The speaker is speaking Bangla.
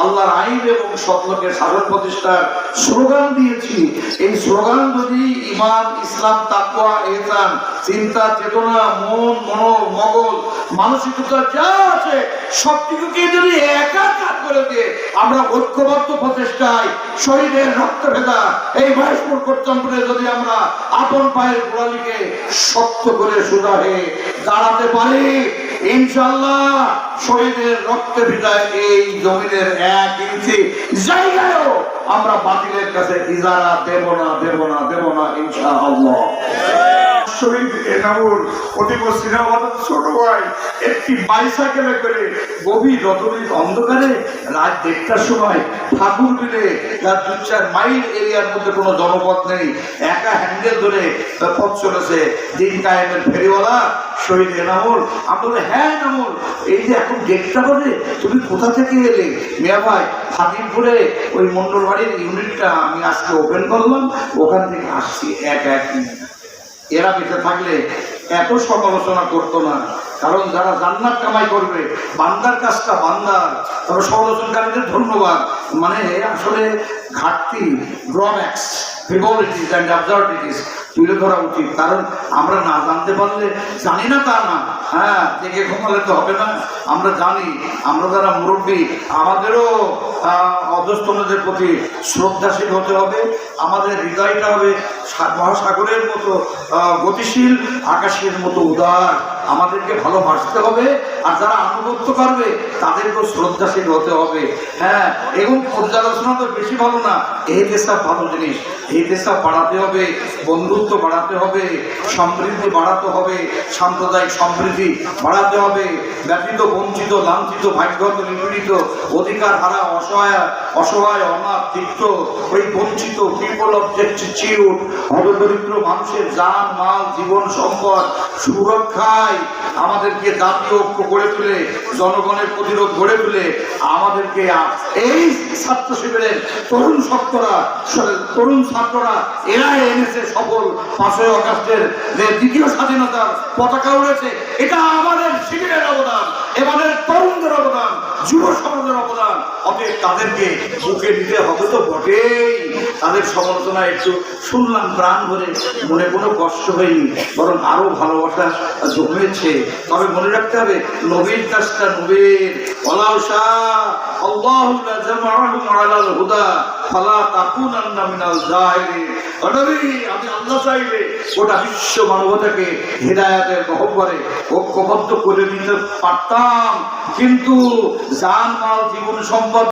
আল্লাহর আইন এবং সত্যকে শাসন প্রতিষ্ঠার স্লোগান দিয়েছি। এই স্লোগান যদি ইমান ইসলাম তাকুয়া এহসান, চিন্তা, চেতনা, মন মনো মগজ, মানসিকতা যা আছে, সবকিছুকে যদি একাকার করে দিয়ে আমরা ঐক্যবদ্ধ প্রচেষ্টায় শরীরের রক্ত ভেদা এই মহেশপুর কর্তনপুরে যদি আমরা আপন পায়ের গোড়ালিকে শক্ত করে সোজা দাঁড়াতে পারি ইনশাল্লাহ শহীদের রক্তে ভিটায় এই জমিনের এক ইঞ্চি জায়গায়ও আমরা বাতিলের কাছে ইজারা দেব না দেব না দেব না, ইনশাআল্লাহ। অতীব ছোট ভাই, একটি গভীর অন্ধকারে রাত সময় ঠাকুর তার দু চার এরিয়ার মধ্যে কোনো জনপথ নেই, একা ধরে তার পথ চলেছে আমি বলে হ্যাঁ এই যে এখন তুমি কোথা থেকে এলে? মিয়া ভাই, হাতিমপুরে, ওই মন্ডল বাড়ির ইউনিটটা আমি আজকে ওপেন করলাম, ওখান থেকে আসছি এক এক এরা বেঁচে থাকলে এত সমালোচনা করতো না। কারণ যারা জান্নাত কামাই করবে, বান্দার কাজটা বান্দার। তবে সমালোচনকারীদের ধন্যবাদ। মানে আসলে ঘাটতি ড্রব্যাক্স ফিবলিটিস অ্যান্ড অবজার্ভিটিস তুলে ধরা উচিত। কারণ আমরা না জানতে পারলে জানি না তা না হ্যাঁ দেখে ঘুমালে তো হবে না। আমরা জানি, আমরা যারা মুরব্বী, আমাদেরও অধস্তনদের প্রতি শ্রদ্ধাশীল হতে হবে। আমাদের হৃদয়টা হবে মহাসাগরের মতো গতিশীল, আকাশের মতো উদার। আমাদেরকে ভালোবাসতে হবে। আর যারা আনুগত্য করবে, তাদেরকেও শ্রদ্ধাশীল হতে হবে। হ্যাঁ এবং পর্যালোচনা তো বেশি ভালো না। এই দেশটা ভালো জিনিস। এই দেশটা বাড়াতে হবে। বন্ধুত্ব বাড়াতে হবে, সমৃদ্ধি বাড়াতে হবে, সাম্প্রদায়িক সমৃদ্ধি বাড়াতে হবে। ব্যতীত, বঞ্চিত, লাঞ্ছিত ভাগ্যত নিপীড়িত, অধিকার হারা, অসহায় অসহায়, অনাথ তিক্ত ওই বঞ্চিত অফ চিউট হতদরিদ্র মানুষের যান মাল, জীবন, সম্পদ সুরক্ষায় আমাদেরকে জাতীয় ঐক্য গড়ে তুলে, জনগণের প্রতিরোধ গড়ে তুলে, আমাদেরকে এই ছাত্র শিবিরের তরুণ শক্তরা তরুণ ছাত্ররা এরা এনেছে সফল পাঁচই অগাস্টের যে দ্বিতীয় স্বাধীনতার পতাকা উড়েছে, এটা আমাদের শিবিরের অবদান, এবারের তরুণদের অবদান, যুব সমাজের অবদান। অতএব তাদেরকে বুকে নিতে হবে তো বটেই। তাদের সমালোচনা একটু শুনলাম, প্রাণ ভরে মনে কোনো কষ্ট হয়নি, বরং আরও ভালোবাসা জমেছে তবে মনে রাখতে হবে, নবীর কাজটা নবীর। শাহ, আল্লাহু চাইলে বিশ্ব মানবতাকে করে পারতাম। কিন্তু জীবন সম্পদ